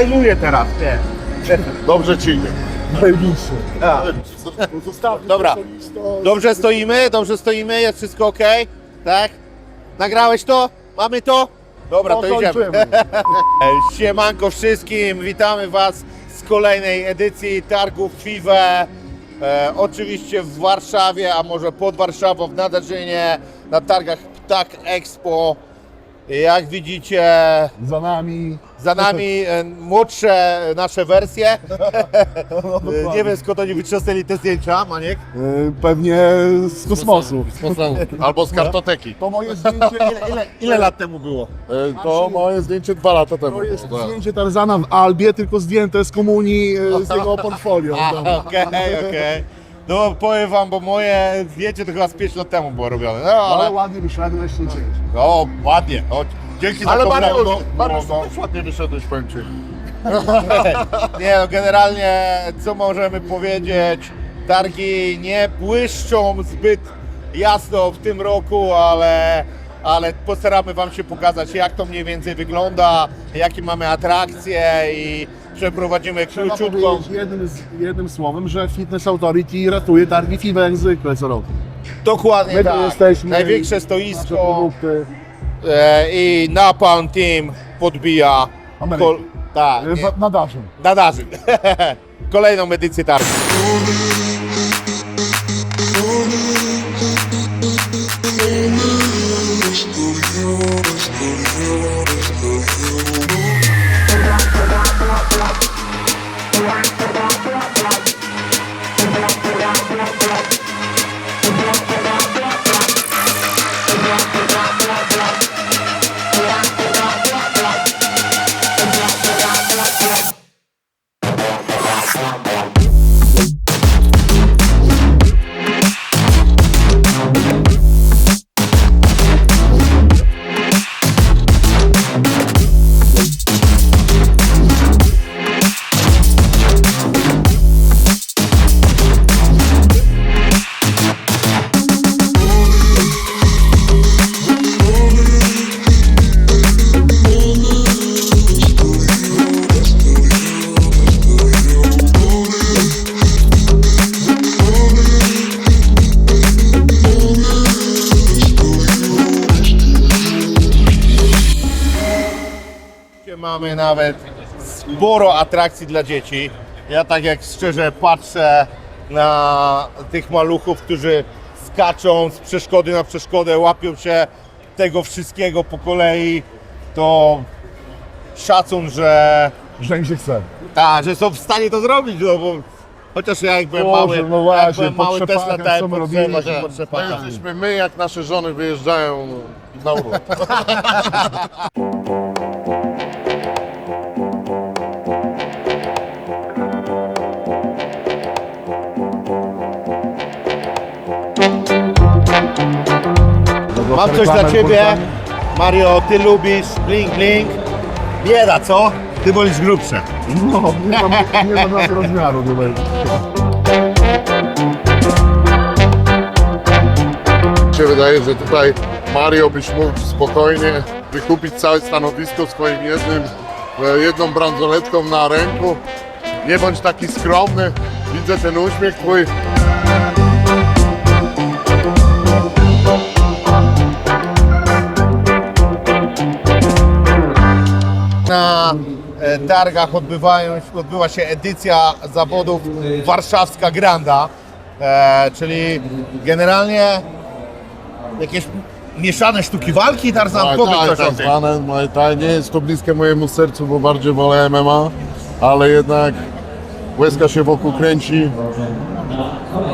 Freestyluję teraz, nie. Dobrze ci idzie. Najbliższy. Zostawmy Dobra. to. Dobrze stoimy, dobrze stoimy, jest wszystko ok, tak? Nagrałeś to? Mamy to? Dobra, to idziemy. kończymy. Siemanko wszystkim, witamy Was z kolejnej edycji targów FIWE. E, oczywiście w Warszawie, a może pod Warszawą, w Nadarzynie, na targach Ptak Expo. Jak widzicie, Za nami. za nami e, młodsze nasze wersje. E, Nie wiem skąd oni wytrzasnęli te zdjęcia, Maniek. Y, Pewnie z kosmosu. Albo z kartoteki. To moje zdjęcie, Ile, ile, ile lat temu było? E, To moje zdjęcie dwa lata temu. to jest było. zdjęcie Tarzana w Albie, tylko zdjęte z komunii y, z jego portfolio. Okej, okej. No powiem wam, bo moje zdjęcie to chyba z 5 lat temu było robione. No, Ale ale... ładnie wyszedłeś, nie cięć. O, ładnie. O, dzięki Ale za komplement. Mariusz, też ładnie wyszedłeś, powiem ci. Nie no, generalnie co możemy powiedzieć? Targi nie błyszczą zbyt jasno w tym roku, ale, ale postaramy wam się pokazać jak to mniej więcej wygląda, jakie mamy atrakcje i przeprowadzimy Trzeba króciutką. powiedzieć jednym, z, jednym słowem, że Fitness Authority ratuje targi FIBA jak zwykle co roku. Dokładnie My tu tak. jesteśmy. Największe Nasze stoisko. produkty. E, i Napalm Team podbija Amerykę. kol, tak, w- Na nadarzy. kolejną edycję targu. Mamy nawet sporo atrakcji dla dzieci. Ja tak jak szczerze patrzę na tych maluchów, którzy skaczą z przeszkody na przeszkodę, łapią się tego wszystkiego po kolei, to szacun, że Że im się chce. tak, że są w stanie to zrobić, no bo chociaż ja jak byłem Boże, mały, no jak właśnie, byłem mały też latałem co my To trzepakiem. jesteśmy my, jak nasze żony wyjeżdżają na urlop. Mam coś dla Ciebie. Mario, Ty lubisz bling bling. Bieda, co? Ty wolisz grubsze. No, nie mam, nie mam na to rozmiaru. Mi się wydaje, że tutaj Mario byś mógł spokojnie wykupić całe stanowisko swoim jednym, e, jedną bransoletką na ręku. Nie bądź taki skromny. Widzę ten uśmiech twój. Targach odbywają, odbyła się edycja zawodów Warszawska Granda, e, czyli generalnie jakieś mieszane sztuki walki, Tarzan, Tak, tak, tak zwane Muay Thai. Nie jest to bliskie mojemu sercu, bo bardziej wolę MMA, ale jednak łezka się wokół kręci.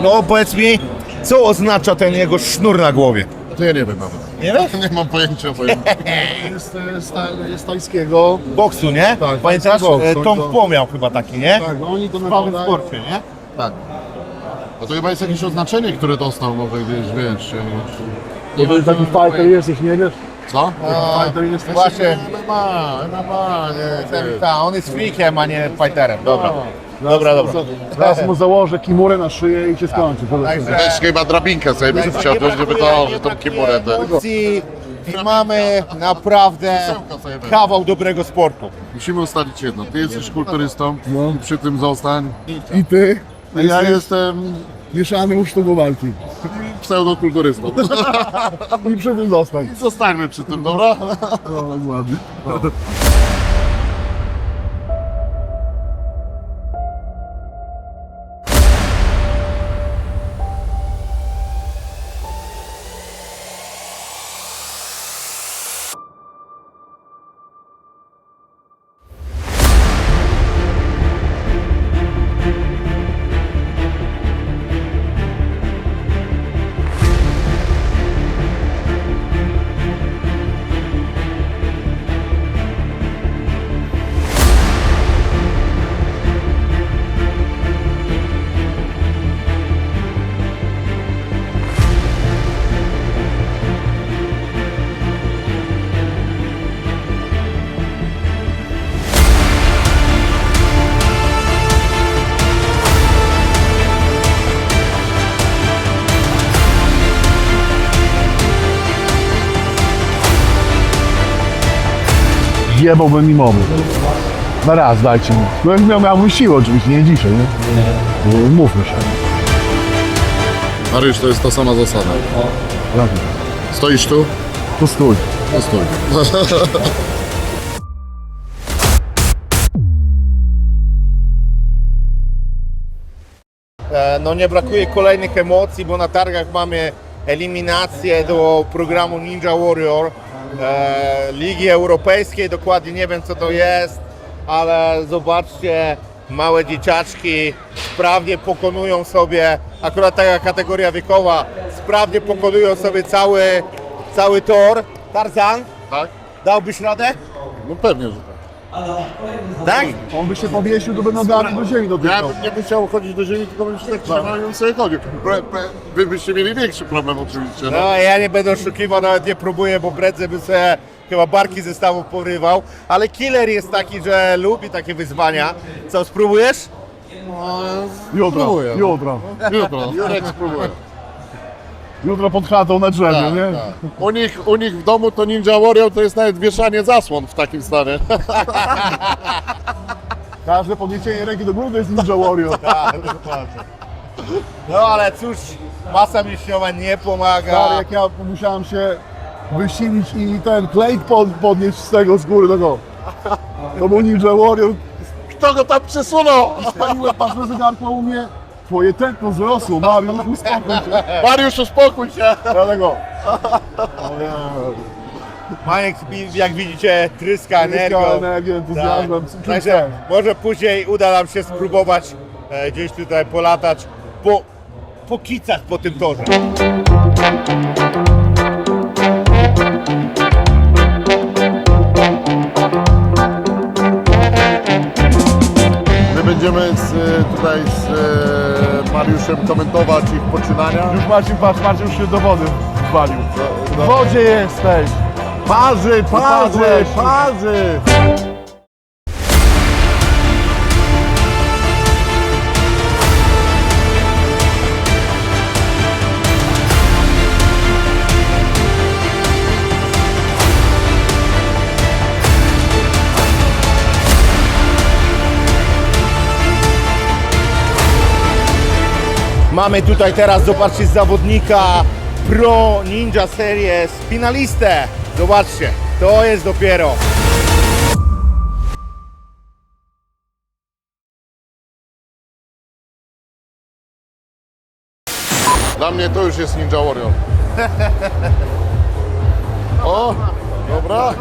No powiedz mi, co oznacza ten jego sznur na głowie? To ja nie wiem nawet. Nie wiesz? Nie mam pojęcia. Bo... Jest, e, z ta- jest tajskiego. Boksu, nie? Tak, Pamiętasz? boksu, E, to- Tom to- Pło miał chyba taki, nie? Tak, no oni to W całym nakładają. sporcie, nie? Tak. A to chyba jest jakieś oznaczenie, które dostał, może gdzieś, wiesz. To jest taki fighter jest, ich nie wiesz? Co? A, Fighter jest właśnie, MMA, MMA, nie, ten, nie. ta, on jest freakiem, a nie fighterem. Dobra. Dobra, dobra. Teraz mu założę kimurę na szyję i się skończy. To Także- Też chyba drabinkę sobie bym chciał, żeby to, że tą kimurę. Emocji i mamy naprawdę weź. kawał dobrego sportu. Musimy ustalić jedno. Ty jesteś kulturystą, No. i przy tym zostań. I ty? A ja jestem mieszany usztuku walki. pseudokulturystą. I przy tym zostań. Zostańmy przy tym, dobra? No, ładnie. Jebałbym im obu. Na raz dajcie mi. No jak miał, miałbym siłę oczywiście, nie dzisiaj, nie? No, Mówmy się. Mariusz, to jest ta sama zasada. Jak? Stoisz tu? To stój. To stój. E, No nie brakuje kolejnych emocji, bo na targach mamy eliminację do programu Ninja Warrior e, Ligi Europejskiej. Dokładnie nie wiem co to jest, ale zobaczcie, małe dzieciaczki sprawnie pokonują sobie, akurat taka kategoria wiekowa, sprawnie pokonują sobie cały, cały tor. Tarzan, Tak? dałbyś radę? No pewnie, że tak. Tak? On by się powiesił, to by nogami do ziemi Ja dotykał. bym nie bym chciał chodzić do ziemi, tylko bym się tak trzymał i sobie chodził. Wy byście mieli większy problem oczywiście. No. No ja nie będę oszukiwał, nawet nie próbuję, bo prędzej bym sobie chyba barki ze stawu porywał, ale killer jest taki, że lubi takie wyzwania. Co, spróbujesz? Jutro, Spróbuję. jutro. Jutro, Jurek spróbuje. Jutro pod chatą na drzewie, Tak, nie? tak. U, nich, u nich w domu to Ninja Warrior to jest nawet wieszanie zasłon w takim stanie. Każde podniesienie ręki do góry to jest Ninja Warrior. Tak, dokładnie. No ale cóż, masa mięśniowa nie pomaga. Stary, jak ja musiałem się wysilić i ten klejk pod, podnieść z tego z góry, tego. To był Ninja Warrior. Kto go tam przesunął? Spaliłem patrzę zegarko u mnie. Twoje tętno wzrosło, Mariusz, uspokój się. Mariusz, uspokój się. Dlatego. Maniek, jak widzicie, tryska energią. Energią, entuzjazmem, Tak. Także może później uda nam się spróbować e, gdzieś tutaj polatać po, po kicach po tym torze. My będziemy z, tutaj z Mariuszem komentować ich poczynania. Już Marcin, patrz, Marcin już się do wody walił. W wodzie jesteś. Parzy, parzy, Parzy, parzy! Mamy tutaj teraz, zobaczcie, zawodnika Pro Ninja Series, finalistę. Zobaczcie, to jest dopiero. Dla mnie to już jest Ninja Warrior. O, dobra.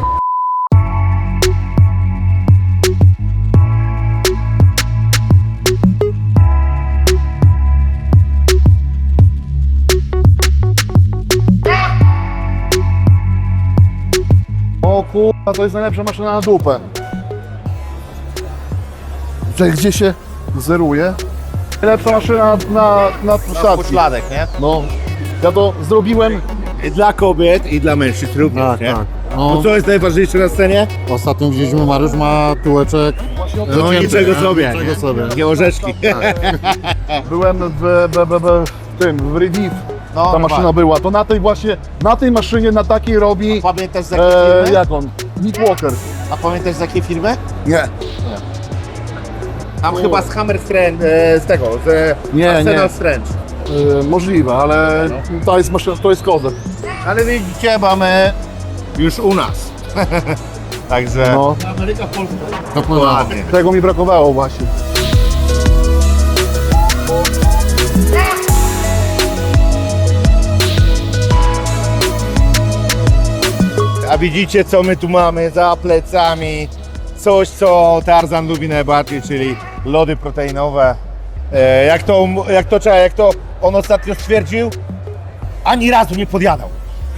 O kurwa, to jest najlepsza maszyna na dupę. Że gdzie się zeruje? Najlepsza maszyna na, na stacji. Poszladek, nie? No, ja to zrobiłem. I dla kobiet, i dla mężczyzn również, Tak, nie? tak. No No, co jest najważniejsze na scenie? ostatnio widzieliśmy, Mariusz ma tyłeczek. No Docięty, niczego nie? sobie, Niczego nie? sobie. Takie orzeszki. Byłem w, w, w, w tym, w Rediv No, ta no maszyna była. To na tej właśnie, na tej maszynie, na takiej robi, Pamiętasz z jakiej e, firmy? jak on, Nick Walker. A pamiętasz z jakiej firmy? Nie. Tam chyba z Hammer Strand, e, z tego, z Nie, Arsenal nie. Strange. E, możliwe, ale to jest maszyna, to jest kozer. Ale widzicie, mamy już u nas. Także No, Ameryka Polska. Dokładnie. tego mi brakowało właśnie. A widzicie co my tu mamy za plecami? Coś co Tarzan lubi najbardziej, czyli lody proteinowe. E, jak to, jak to trzeba, jak to on ostatnio stwierdził? Ani razu nie podjadał.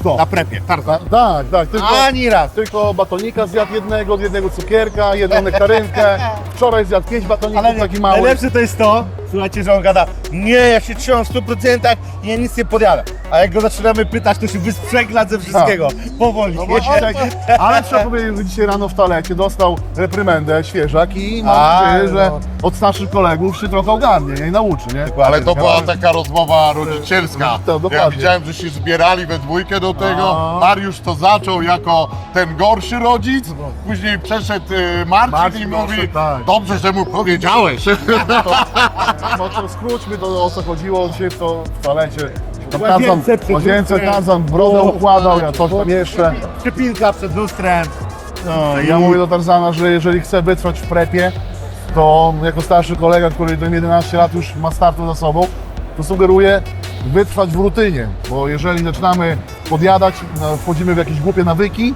Kto? Na prepie, Tarzan. Tak, tak, tylko, Ani raz. tylko batonika zjadł jednego, jednego cukierka, jedną nektarynkę. Wczoraj zjadł pięć batoników, Ale taki mały. najlepsze to jest to, słuchajcie, że on gada, nie, ja się trzymam w 100% i ja nic nie podjadam. A jak go zaczynamy pytać, to się wysprzęgla ze wszystkiego. Powoli. No właśnie, tak, ale trzeba powiedzieć, że dzisiaj rano w toalecie dostał reprymendę świeżak i mam A, nadzieję, że no. od starszych kolegów się trochę ogarnie nie? i nauczy, nie? Ale to była taka rozmowa rodzicielska. To dokładnie. Ja widziałem, że się zbierali we dwójkę do tego. A. Mariusz to zaczął jako ten gorszy rodzic, później przeszedł y, Marcin, Marcin i mówi, tak. dobrze, że mu powiedziałeś. No to skróćmy to o co chodziło w, to, w toalecie. Tam Łazience Tarzan, przed łazience, lustrem. Tarzan brodę układał, ja coś tam jeszcze. Przypinka przed lustrem. No, Ja mówię do Tarzana, że jeżeli chce wytrwać w prepie, to jako starszy kolega, który do 11 lat już ma startu za sobą, to sugeruję wytrwać w rutynie, bo jeżeli zaczynamy podjadać, no, wchodzimy w jakieś głupie nawyki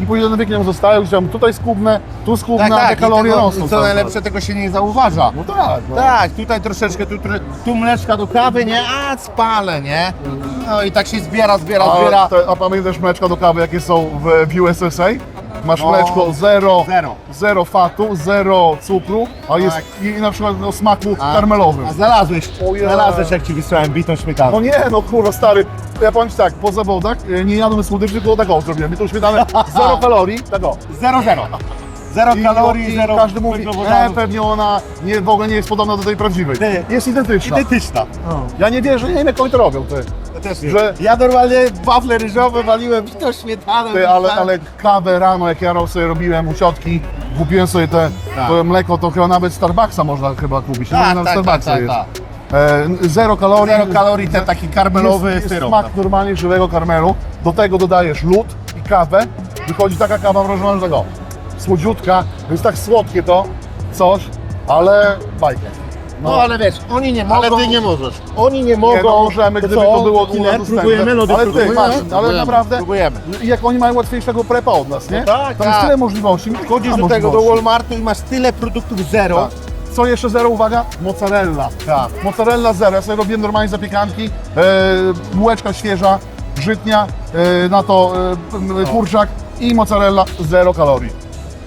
i później nawyki nam zostają, gdzieś tam tutaj skubnę, tu skubnę, a te i kalorie tego, rosną. Co cały czas. najlepsze, tego się nie zauważa. No tak, no. Tak, tutaj troszeczkę, tu, tro- tu mleczka do kawy, nie? A, spalę, nie? No i tak się zbiera, zbiera, zbiera. A, te, a pamiętasz mleczka do kawy, jakie są w, w USSA? Masz No. mleczko zero, Zero. zero fatu, zero cukru, a jest Tak. i, i na przykład o smaku A- karmelowym. A znalazłeś, Ojej. znalazłeś jak ci wysłałem bitą śmietaną. No nie, no kurwa stary, ja powiem ci tak, po zawodach e, nie jadłem słodyczy, tylko taką zrobiłem. I tą śmietanę zero kalorii, tak o. Zero, zero. Zero kalorii, i zero każdy mówi, e, węglowodanów. pewnie ona nie, w ogóle nie jest podobna do tej prawdziwej. Ty. Jest identyczna. Identyczna. Ja nie wierzę, nie wiem jak oni to robią, ty. Ja też nie. Że- Ja normalnie wafle ryżowe waliłem bitą śmietaną. ty ale, tak. ale kawę rano, jak ja sobie robiłem u ciotki, kupiłem sobie te, Tak. to mleko, to chyba nawet Starbucksa można chyba kupić. Tak, nawet tak, Starbucksa tak, jest. tak, E, zero kalorii. Zero kalorii, ten taki karmelowy jest, jest syrop. smak normalnie żywego karmelu. Do tego dodajesz lód i kawę. Wychodzi taka kawa mrożona, że tego słodziutka. Jest tak słodkie to coś, ale bajkę. No ale wiesz, oni nie mogą. Ale ty nie możesz. Oni nie mogą. Nie, no możemy, gdyby co? to było u nas dostępne. próbujemy lody Ale ty, próbujemy. patrz, ale Próbujemy. naprawdę, Próbujemy. jak oni mają łatwiejszego prepa od nas, nie? No tak, Tam jest tak. tyle możliwości. my Chodzisz mamy do tego, do możliwości. Walmartu i masz tyle produktów zero. Tak. Co jeszcze zero, uwaga? Mozzarella. Tak. Mozzarella zero. Ja sobie robiłem normalnie zapiekanki. E, bułeczka świeża, żytnia, e, na to e, m, kurczak i mozzarella zero kalorii.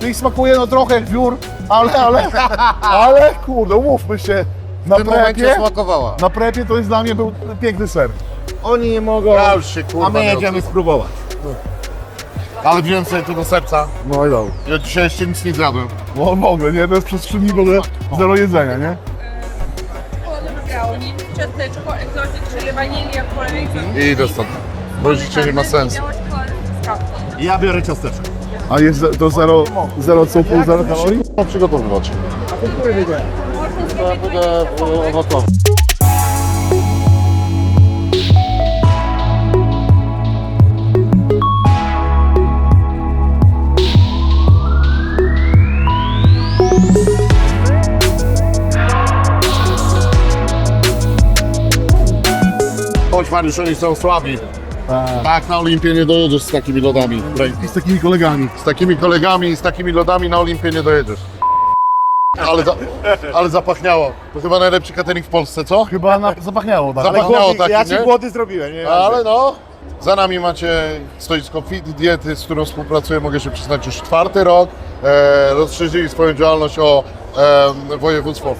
I smakuje no trochę jak wiór, ale, ale, ale kurde, umówmy się. Na W tym momencie prepie, smakowała. na prepie to jest dla mnie był piękny ser. Oni nie mogą. Się kurwa a my nie jedziemy spróbować. Ale wziąłem sobie to do serca. No i dobra. Ja dzisiaj jeszcze nic nie zjadłem. No mogę, nie? To jest przez trzy dni w ogóle zero jedzenia, nie? brownie, ciasteczko, egzotyk, czyli wanilia, kolej. I idę stąd. Bo już dzisiaj nie ma sensu. Ja biorę ciasteczko. A jest ze- to zero, zero cukru, zero kalorii? No przygotowywać. Będę owocowy. Mariusz, oni są słabi. Tak, na Olimpię nie dojedziesz z takimi lodami. I z takimi kolegami. Z takimi kolegami i z takimi lodami na Olimpię nie dojedziesz. Ale, za, ale zapachniało. To chyba najlepszy catering w Polsce, co? Chyba na, zapachniało, tak? Zapach- Zapachniało taki, ja ci nie? głody zrobiłem, nie? Ale no, za nami macie stoisko Fit Diety, z którą współpracuję, mogę się przyznać już czwarty rok. E, rozszerzyli swoją działalność o e, województwo.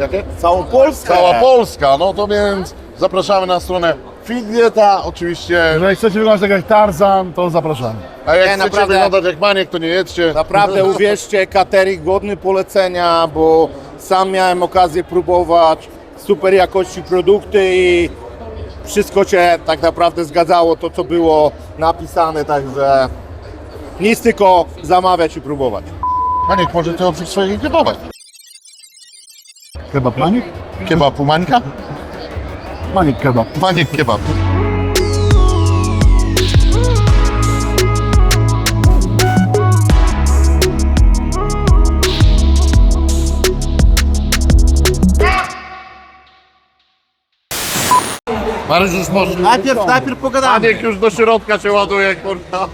Jakie? Całą Polskę. Cała Polska, no to więc zapraszamy na stronę Fit Dieta, oczywiście. Jeżeli chcecie wyglądać tak jak Tarzan, to zapraszamy. A jak Nie, chcecie naprawdę. wyglądać jak maniek, to nie jedźcie. Naprawdę uwierzcie, catering godny polecenia, bo sam miałem okazję próbować super jakości produkty i wszystko się tak naprawdę zgadzało, to co było napisane, także nic tylko zamawiać i próbować. Maniek, może ty oprócz swojego kebaba? Kebab Maniek? Kebab u Mańka? Maniek kebab. Maniek kebab. Mariusz już może. Najpierw, najpierw pogadamy. Maniek już do środka się ładuje, kurwa.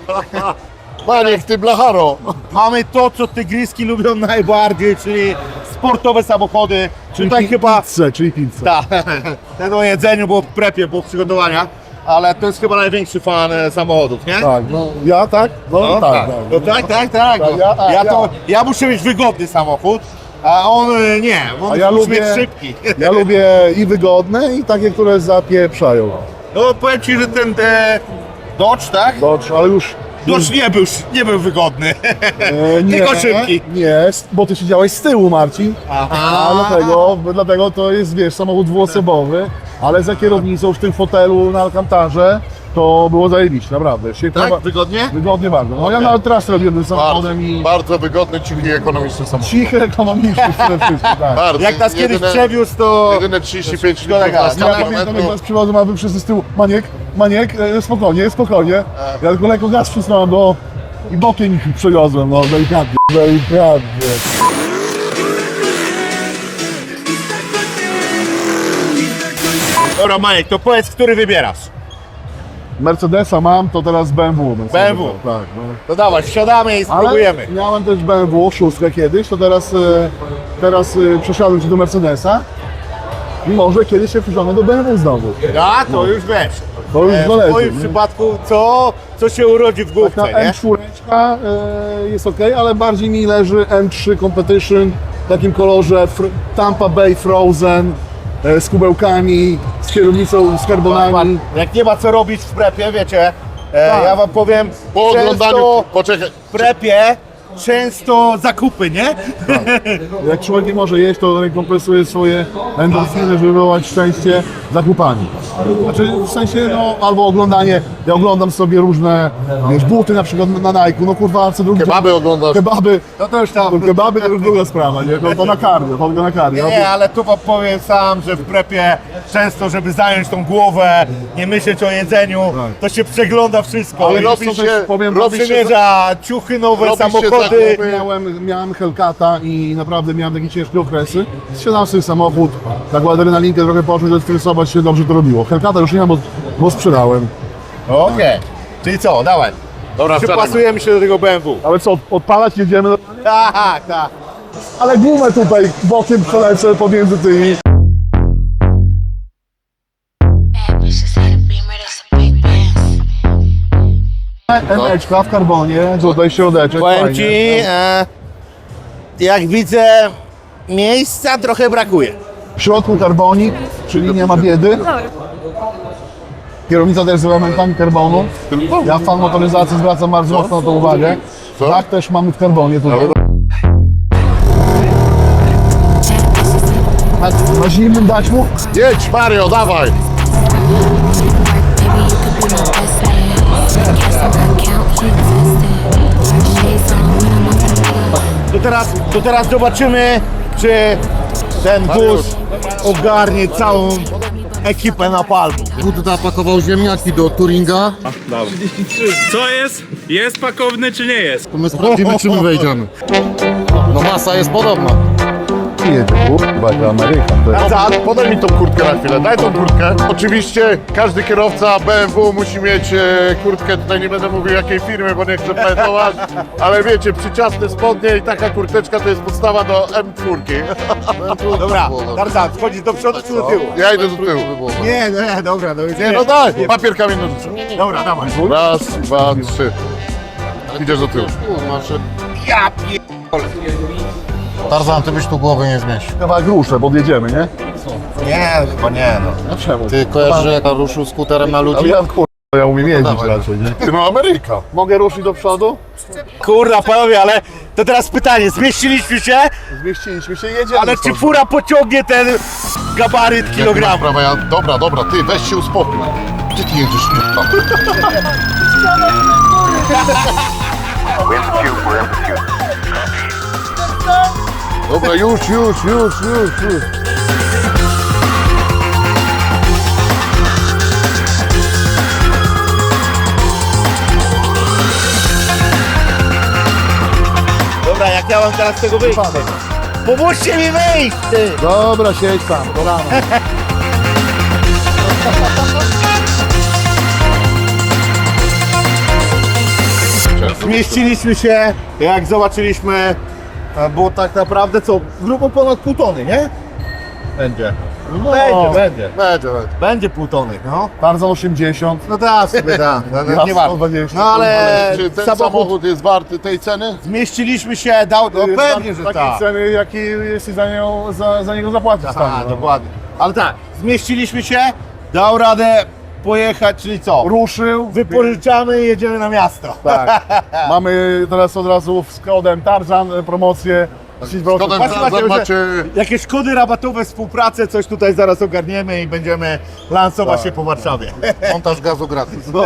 Maniek, ty blacharo. Mamy to, co tygryski lubią najbardziej, czyli sportowe samochody. Czyli Tutaj chyba Pizzę, czyli pizzę. Tak, ten o jedzeniu, bo w prepie, po przygotowaniach, ale to jest chyba największy fan e, samochodów, nie? Tak, no ja tak? No, No, tak, tak, tak. No, tak, tak, tak. Tak, ja- ja, to, ja. muszę mieć wygodny samochód, a on e, nie, on A ja musi lubię, mieć szybki. ja lubię i wygodne, i takie, które zapieprzają. No powiem Ci, że ten e, Dodge, tak? Dodge, ale już... Dodge nie był, nie był wygodny, E, nie, tylko szybki. Nie, bo ty siedziałeś z tyłu, Marcin. A dlatego, dlatego to jest, wiesz, samochód dwuosobowy, ale za kierownicą w tym fotelu na Alcantarze to było zajebiście, naprawdę. Się Tak? Wygodnie? Wygodnie bardzo. No ja nawet teraz robiłem tym Bardzo, samochodem i bardzo wygodny, cichy i ekonomiczny samochód. cichy, ekonomiczny przede wszystkim, tak. Bardzo. Jak nas kiedyś Jedyne- przewieźł, to... Jedyne 35 Szkoda litrów na gaz. Ja pamiętam, jak kilometrów. was przywodzą, a wy wszyscy z tyłu, Maniek, Maniek, e, spokojnie, spokojnie. Ja tylko lekko gaz wcisnąłem, bo i bokiem ich przewiozłem, no delikatnie, delikatnie. Dobra Majek, to powiedz, który wybierasz. Mercedesa mam, to teraz BMW. BMW. Tak, no. To dawaj, wsiadamy i Ale spróbujemy. miałem też BMW, szóstkę kiedyś, to teraz, e, teraz e, przesiadłem się do Mercedesa. I może kiedyś się przesiądę do BMW znowu. A, to już wiesz. To już E, w zależy. moim nie? przypadku, co, co się urodzi w główce, Taka nie? M4 e, jest ok, ale bardziej mi leży M3 Competition w takim kolorze Tampa Bay Frozen z kubełkami, z kierownicą, z karbonami. Jak nie ma co robić w prepie, wiecie, e, Tak. ja wam powiem, Po oglądaniu, często poczekaj, w prepie, często zakupy, nie? Jak człowiek nie może jeść, to rekompensuje swoje endorfiny, żeby wywołać szczęście zakupami. Znaczy w sensie, no, albo oglądanie, ja oglądam sobie różne, wiesz, buty na przykład na Nike, no kurwa, co drugi kebaby oglądasz. Kebaby, No to już tam. to kebaby to już druga sprawa, nie? To, to na kardio, to na kardio. Nie, ale tu wam powiem sam, że w prepie często, żeby zająć tą głowę, nie myśleć o jedzeniu, to się przegląda wszystko. Ale I robi się, też powiem, robi się, przymierza ciuchy, nowe robi się samochody. Zakupy. Miałem, miałem Hellcata i naprawdę miałem takie ciężkie okresy. Siadałem sobie samochód, tak adrenalinkę trochę poczuć, odstresować się, dobrze to robiło. Hellcata już nie mam, bo, bo sprzedałem. Okej. Czyli co, dawaj. Dobra, wsiadamy. Przypasujemy się do tego BMW. Ale co, odpalać jedziemy, Tak, tak. ale gumę tutaj bokiem przelecę pomiędzy tymi. Emeczka w karbonie, tutaj środeczek, Powiem fajnie. ci, e, jak widzę, miejsca trochę brakuje. W środku karbonik, czyli nie ma biedy. Kierownica też z elementami karbonu. Ja fan motoryzacji zwracam bardzo mocno na to uwagę. Tak też mamy w karbonie tutaj. Na, na zimnym dać mu? Jedź Mario, dawaj! To teraz, to teraz zobaczymy, czy ten bus ogarnie całą ekipę na palmu. Budda pakował ziemniaki do Turinga, Co jest? Jest pakowny czy nie jest? to my sprawdzimy czy my wejdziemy. No masa jest podobna. Kurwa, to Ameryka. To jest. Za, podaj mi tą kurtkę na chwilę, daj tą kurtkę. Oczywiście każdy kierowca BMW musi mieć e, kurtkę, tutaj nie będę mówił jakiej firmy, bo nie chcę pamiętować, ale wiecie, przyczasne spodnie i taka kurteczka to jest podstawa do M4. Dobra, Tarzan, wchodzisz do przodu czy do tyłu? Ja idę do tyłu. Nie, nie, dobra, do widzenia. No daj, papier, kamień, nożyce. Dobra, dawaj. Raz, dwa, trzy. Idziesz do tyłu. Ja pie... Tarzan, ty byś tu głowy nie zmieścił. Kawałek ruszę, podjedziemy, nie? Nie, chyba nie, no. A czemu? Ty kojarzysz, jak ruszył skuterem na ludzi? Ale ja, kurwa, Ja umiem jeździć dawaj. raczej, nie? Ty no Ameryka. Mogę ruszyć do przodu? Kurna, panowie, ale to teraz pytanie, zmieściliśmy się, Zmieściliśmy się, jedziemy. ale czy stąd. fura pociągnie ten gabaryt kilogramu? Sprawa, ja, dobra, dobra, ty weź się uspokój. Gdzie ty jedziesz? kurwa? Dobra, już, już, już, już, już. Dobra, jak ja mam teraz z tego wyjść? Pomóżcie mi wyjść, ty! Dobra, siedź tam, do rana. Zmieściliśmy się, jak zobaczyliśmy, e, było tak naprawdę co, grubo ponad pół tony, nie? Będzie. Będzie, będzie. Będzie, będzie. Będzie pół tony, no. Tarzan 80. No tak, sobie tak, no, no, nie warto. 120. No ale Czy ten samochód, samochód jest warty tej ceny? zmieściliśmy się, dał, no Jest pewnie, że takiej tak. ceny, jakiej jesteś za, nią, za, za niego zapłacić stanie, Aha, no. dokładnie. Ale tak, zmieściliśmy się, dał radę pojechać, czyli co? Ruszył. Wypożyczamy i jedziemy na miasto. Tak. Mamy teraz od razu z kodem Tarzan e, promocję. 10% Kodem Właśnie, Tarzan macie... Jakieś kody rabatowe, współpracę, coś tutaj zaraz ogarniemy i będziemy lansować się po Warszawie. Montaż gazu gratis. No,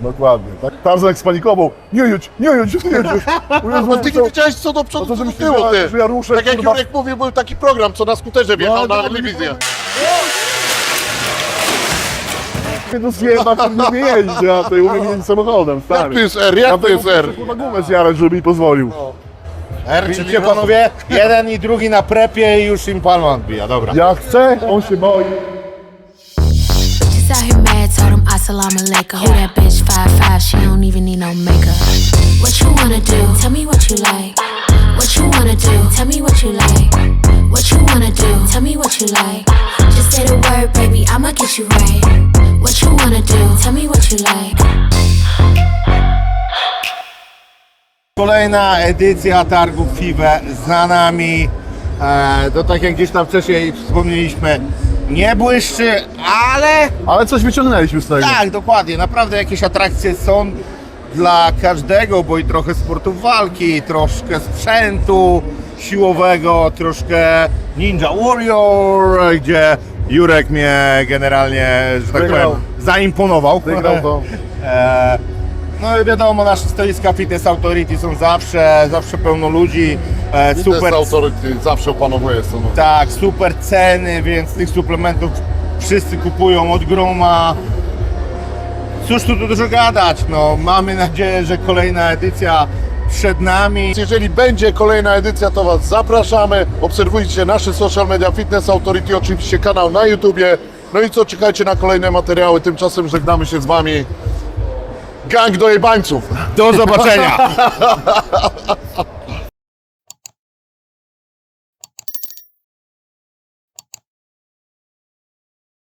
dokładnie. Tak. Tarzan jak spanikował. Nie jedź, nie jedź, nie jedź. No ty nie wiedziałeś co do No przodu, co do tyłu, ty. że ja ruszę, Tak jak kurwa. Jurek mówił, był taki program, co na skuterze wjechał No, na no, telewizję. Minus jedna, to nie jeździć, ja tutaj umiem jeździć samochodem, Jak stary. tu jest R, jak tu jest R? Kurwa gumę zjarać, żeby mi pozwolił. R, Widzicie panowie? Jeden i drugi na prepie i już im palma odbija, dobra. Ja chcę, on się boi. Just out here mad, told him assalamu alaikum. Who that bitch? Five five, she don't even need no makeup. What you wanna do? Tell me what you like. What you wanna do? Tell me what you like. What you wanna do? Tell me what you like. Just say the word, baby, I'ma get you right. What you wanna do? Tell me what you like. Kolejna edycja targów FIBE za nami. E, to tak jak gdzieś tam wcześniej wspomnieliśmy, nie błyszczy, ale Ale coś wyciągnęliśmy z tego. tak, dokładnie, naprawdę jakieś atrakcje są dla każdego, bo i trochę sportów walki, troszkę sprzętu siłowego, troszkę Ninja Warrior, gdzie Jurek mnie generalnie, że tak Wygrał. powiem, zaimponował. Wygrał to. E, No i wiadomo, nasze stoiska Fitness Authority są zawsze, zawsze pełno ludzi, e, Super. super, zawsze opanowuje stanowisko. tak, super ceny, więc tych suplementów wszyscy kupują od groma. Cóż tu dużo gadać, no mamy nadzieję, że kolejna edycja przed nami. Jeżeli będzie kolejna edycja, to Was zapraszamy. Obserwujcie nasze social media Fitness Authority, oczywiście kanał na YouTubie. No i co, czekajcie na kolejne materiały. Tymczasem żegnamy się z Wami. Gang do jebańców! Do zobaczenia!